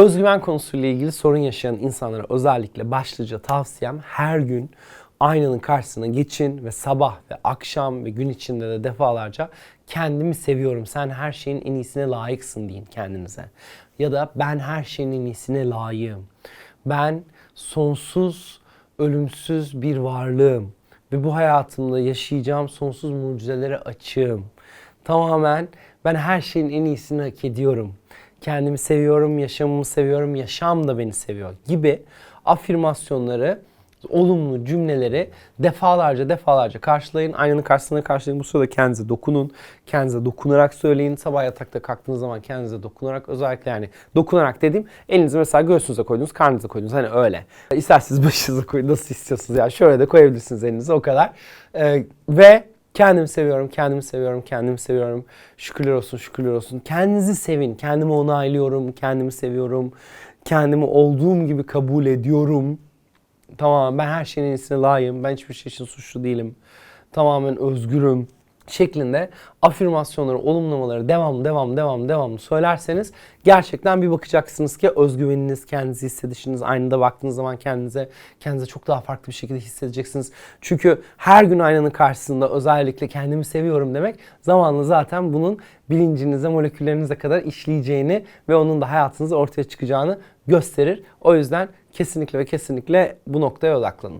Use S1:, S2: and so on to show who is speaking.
S1: Özgüven konusuyla ilgili sorun yaşayan insanlara özellikle başlıca tavsiyem her gün aynanın karşısına geçin ve sabah ve akşam ve gün içinde de defalarca kendimi seviyorum. Sen her şeyin en iyisine layıksın deyin kendinize. Ya da ben her şeyin en iyisine layığım. Ben sonsuz, ölümsüz bir varlığım ve bu hayatımda yaşayacağım sonsuz mucizelere açığım. Tamamen ben her şeyin en iyisini hak ediyorum. Kendimi seviyorum, yaşamımı seviyorum, yaşam da beni seviyor gibi afirmasyonları, olumlu cümleleri defalarca defalarca karşılayın. Aynanın karşısına karşılayın. Bu sırada kendinize dokunun. Kendinize dokunarak söyleyin. Sabah yatakta kalktığınız zaman kendinize dokunarak özellikle yani dokunarak dediğim elinizi mesela göğsünüze koydunuz, karnınıza koydunuz. Hani öyle. İsterseniz başınıza koyun. Nasıl istiyorsunuz ya. Şöyle de koyabilirsiniz elinize o kadar. Ee, ve Kendimi seviyorum, kendimi seviyorum, kendimi seviyorum. Şükürler olsun, şükürler olsun. Kendinizi sevin. Kendimi onaylıyorum, kendimi seviyorum. Kendimi olduğum gibi kabul ediyorum. Tamam ben her şeyin iyisine layığım. Ben hiçbir şey için suçlu değilim. Tamamen özgürüm şeklinde afirmasyonları, olumlamaları devam, devam, devam, devamlı söylerseniz gerçekten bir bakacaksınız ki özgüveniniz, kendinizi hissedişiniz, aynada baktığınız zaman kendinize kendinize çok daha farklı bir şekilde hissedeceksiniz. Çünkü her gün aynanın karşısında özellikle kendimi seviyorum demek zamanla zaten bunun bilincinize, moleküllerinize kadar işleyeceğini ve onun da hayatınızda ortaya çıkacağını gösterir. O yüzden kesinlikle ve kesinlikle bu noktaya odaklanın.